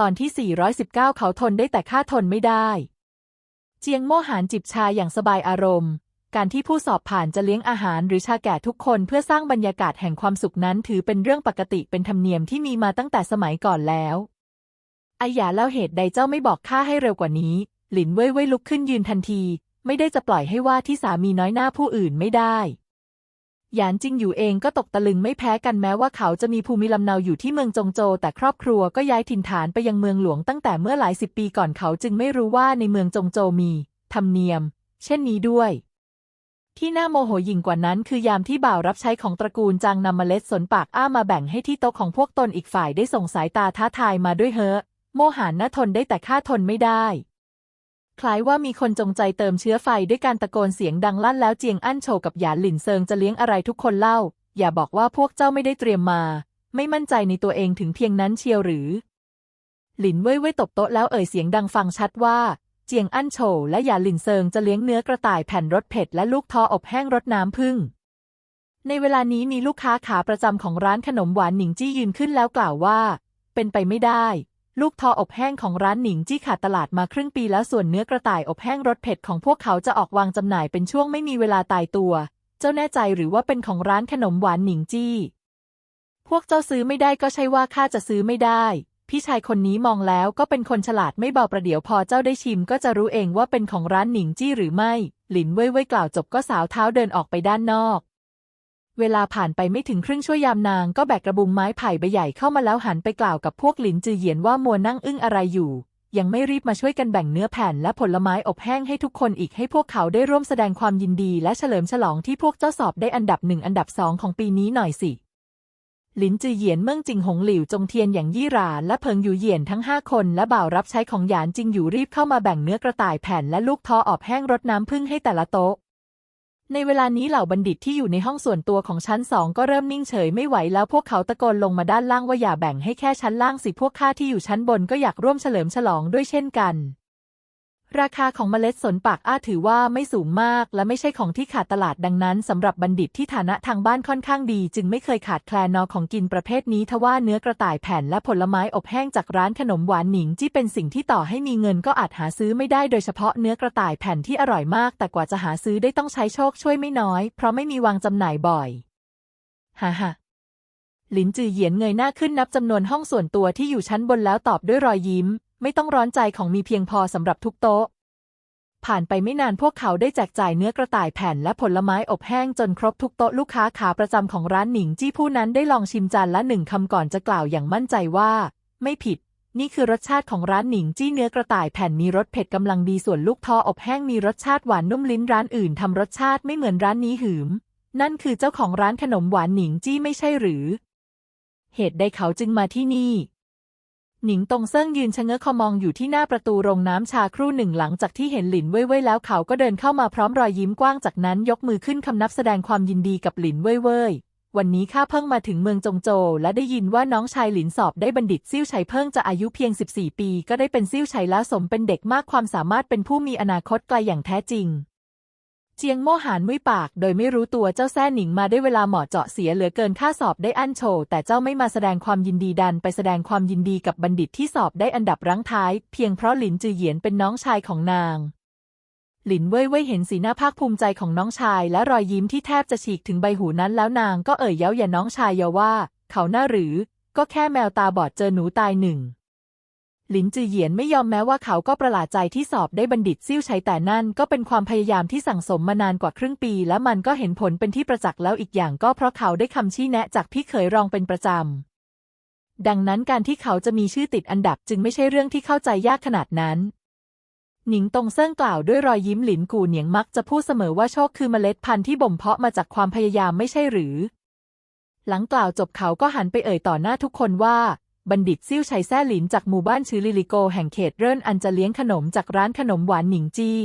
ตอนที่ 419 เขาทนได้แต่ข้าทนไม่ได้ เจียงโม่หานจิบชาอย่างสบายอารมณ์ การที่ผู้สอบผ่านจะเลี้ยงอาหารหรือชาแก่ทุกคนเพื่อสร้างบรรยากาศแห่งความสุขนั้นถือเป็นเรื่องปกติเป็นธรรมเนียมที่มีมาตั้งแต่สมัยก่อนแล้วอายาแล้วเหตุใดเจ้าไม่บอกข้าให้เร็วกว่านี้ หลินเว่ยเว่ยลุกขึ้นยืนทันที ไม่ได้จะปล่อยให้ว่าที่สามีน้อยหน้าผู้อื่นไม่ได้ หยานจิงอยู่เองก็ตกตะลึงไม่แพ้กันแม้ว่าเขาจะมีภูมิลำเนาอยู่ที่เมืองจงโจ แต่ครอบครัวก็ย้ายถิ่นฐานไปยังเมืองหลวงตั้งแต่เมื่อหลายสิบปีก่อนเขาจึงไม่รู้ว่าในเมืองจงโจมีธรรมเนียม เช่นนี้ด้วย ที่น่าโมโหยิ่งกว่านั้นคือยามที่บ่าวรับใช้ของตระกูลจางนำเมล็ดสนปากอ้ามาแบ่งให้ที่โต๊ะของพวกตนอีกฝ่ายได้ส่งสายตาท้าทายมาด้วยเฮอโมหานน่าทนได้แต่ข้าทนไม่ได้ คล้ายว่ามีคนจงใจเติมเชื้อไฟด้วยการตะโกนเสียงดังลั่นแล้วเจียงอั้นโฉกับหยานหลินเซิงจะเลี้ยงอะไรทุกคนเล่า อย่าบอกว่าพวกเจ้าไม่ได้เตรียมมา ไม่มั่นใจในตัวเองถึงเพียงนั้นเชียวหรือ หลินเว่ยเว่ยตบโต๊ะแล้วเอ่ยเสียงดังฟังชัดว่า เจียงอั้นโฉและหยานหลินเซิงจะเลี้ยงเนื้อกระต่ายแผ่นรสเผ็ดและลูกทออบแห้งรสน้ำผึ้งในเวลานี้มีลูกค้าขาประจำของร้านขนมหวานหนิงจี้ยืนขึ้นแล้วกล่าวว่า เป็นไปไม่ได้ ลูกทออบแห้งของร้านหนิงจี้ขาดตลาดมาครึ่งปีแล้วส่วนเนื้อกระต่ายอบแห้งรสเผ็ดของพวกเขาจะออกวางจำหน่ายเป็นช่วงไม่มีเวลาตายตัว เจ้าแน่ใจหรือว่าเป็นของร้านขนมหวานหนิงจี้ พวกเจ้าซื้อไม่ได้ก็ใช่ว่าข้าจะซื้อไม่ได้ พี่ชายคนนี้มองแล้วก็เป็นคนฉลาดไม่เบาประเดี๋ยวพอเจ้าได้ชิมก็จะรู้เองว่าเป็นของร้านหนิงจี้หรือไม่ หลินเว่ยเว่ยกล่าวจบก็สาวเท้าเดินออกไปด้านนอก เวลาผ่านไปไม่ถึงครึ่งชั่วยามนางก็แบกกระบุงไม้ไผ่ใบใหญ่เข้ามาแล้วหันไปกล่าวกับพวกหลินจือเหยียนว่ามัวนั่งอึ้งอะไรอยู่ ยังไม่รีบมาช่วยกันแบ่งเนื้อแผ่นและผลไม้อบแห้งให้ทุกคนอีกให้พวกเขาได้ร่วมแสดงความยินดีและเฉลิมฉลองที่พวกเจ้าสอบได้อันดับหนึ่งอันดับสองของปีนี้หน่อยสิหลินจือเหยียนเมืองจิงหงหลิวจงเทียนอย่างยี่หราและเพิงอยู่เหยียนทั้งห้าคนและบ่าวรับใช้ของหยานจิงอยู่รีบเข้ามาแบ่งเนื้อกระต่ายแผ่นและลูกท้ออบแห้งรดน้ำผึ้งให้แต่ละโต๊ะ ในเวลานี้เหล่าบัณฑิตที่อยู่ในห้องส่วนตัวของชั้นสองก็เริ่มนิ่งเฉยไม่ไหวแล้วพวกเขาตะโกนลงมาด้านล่างว่าอย่าแบ่งให้แค่ชั้นล่างสิพวกข้าที่อยู่ชั้นบนก็อยากร่วมเฉลิมฉลองด้วยเช่นกัน ราคาของเมล็ดสนปากอ้าถือว่าไม่สูงมาก และไม่ใช่ของที่ขาดตลาดดังนั้นสำหรับบัณฑิตที่ฐานะทางบ้านค่อนข้างดี จึงไม่เคยขาดแคลนนอของกินประเภทนี้ทว่าเนื้อกระต่ายแผ่นและผลไม้อบแห้งจากร้านขนมหวานหนิงที่เป็นสิ่งที่ต่อให้มีเงินก็อาจหาซื้อไม่ได้โดยเฉพาะเนื้อกระต่ายแผ่นที่อร่อยมาก แต่กว่าจะหาซื้อได้ต้องใช้โชคช่วยไม่น้อย เพราะไม่มีวางจำหน่ายบ่อยฮ่าฮ่าหลินจือเหยียนเงยหน้าขึ้นนับจำนวนห้องส่วนตัวที่อยู่ชั้นบนแล้วตอบด้วยรอยยิ้ม ไม่ต้องร้อนใจของมีเพียงพอสำหรับทุกโต๊ะ ผ่านไปไม่นานพวกเขาได้แจกจ่ายเนื้อกระต่ายแผ่นและผลไม้อบแห้งจนครบทุกโต๊ะลูกค้าขาประจำของร้านหนิงจี้ผู้นั้นได้ลองชิมจานละหนึ่งคำก่อนจะกล่าวอย่างมั่นใจว่า ไม่ผิด นี่คือรสชาติของร้านหนิงจี้เนื้อกระต่ายแผ่นมีรสเผ็ดกำลังดีส่วนลูกทออบแห้งมีรสชาติหวานนุ่มลิ้นร้านอื่นทำรสชาติไม่เหมือนร้านนี้หืม นั่นคือเจ้าของร้านขนมหวานหนิงจี้ไม่ใช่หรือ เหตุใดเขาจึงมาที่นี่ หนิงตงเซิ่งยืนชะเง้อคอมองอยู่ที่หน้าประตูโรงน้ำชาครู่หนึ่งหลังจากที่เห็นหลินเว่ยเว่ยแล้วเขาก็เดินเข้ามาพร้อมรอยยิ้มกว้างจากนั้นยกมือขึ้นคำนับแสดงความยินดีกับหลินเว่ยเว่ยวันนี้ข้าเพิ่งมาถึงเมืองจงโจวและได้ยินว่าน้องชายหลินสอบได้บัณฑิตซิ่วไฉเพิ่งจะอายุเพียง 14 ปี ก็ได้เป็นซิ่วไฉแล้วสมเป็นเด็กมากความสามารถเป็นผู้มีอนาคตไกลอย่างแท้จริง เจียงโม่หานมุ้ยปาก โดยไม่รู้ตัวเจ้าแซ่หนิงมาได้เวลาเหมาะเจาะเสียเหลือเกินค่าสอบได้อั้นโชว์แต่เจ้าไม่มาแสดงความยินดีดันไปแสดงความยินดีกับบัณฑิตที่สอบได้อันดับรั้งท้าย เพียงเพราะหลินจือเหยียนเป็นน้องชายของนางหลินเว่ยเว่ยเห็นสีหน้าภาคภูมิใจของน้องชาย และรอยยิ้มที่แทบจะฉีกถึงใบหูนั้นแล้วนางก็เอ่ยเย้าอย่าน้องชายเยาว่า เขาหน้าหรือ ก็แค่แมวตาบอดเจอหนูตายหนึ่ง หลินจือเหยียนไม่ยอมแม้ว่าเขาก็ประหลาดใจที่สอบได้บัณฑิตซิ่วใช้แต่นั่นก็เป็นความพยายามที่สั่งสมมานานกว่าครึ่งปี และมันก็เห็นผลเป็นที่ประจักษ์แล้วอีกอย่างก็เพราะเขาได้คำชี้แนะจากพี่เขยรองเป็นประจำ ดังนั้นการที่เขาจะมีชื่อติดอันดับจึงไม่ใช่เรื่องที่เข้าใจยากขนาดนั้นหนิงตงเซิ่งกล่าวด้วยรอยยิ้มหลินกูเหนียงมักจะพูดเสมอว่าโชคคือเมล็ดพันธุ์ที่บ่มเพาะมาจากความพยายามไม่ใช่หรือ หลังกล่าวจบเขาก็หันไปเอ่ยต่อหน้าทุกคนว่า บัณฑิตซิ่วชัยแซ่หลินจากหมู่บ้านชื่อลิลิโกแห่งเขตเริ่นอันจะเลี้ยงขนมจากร้านขนมหวานหนิงจี้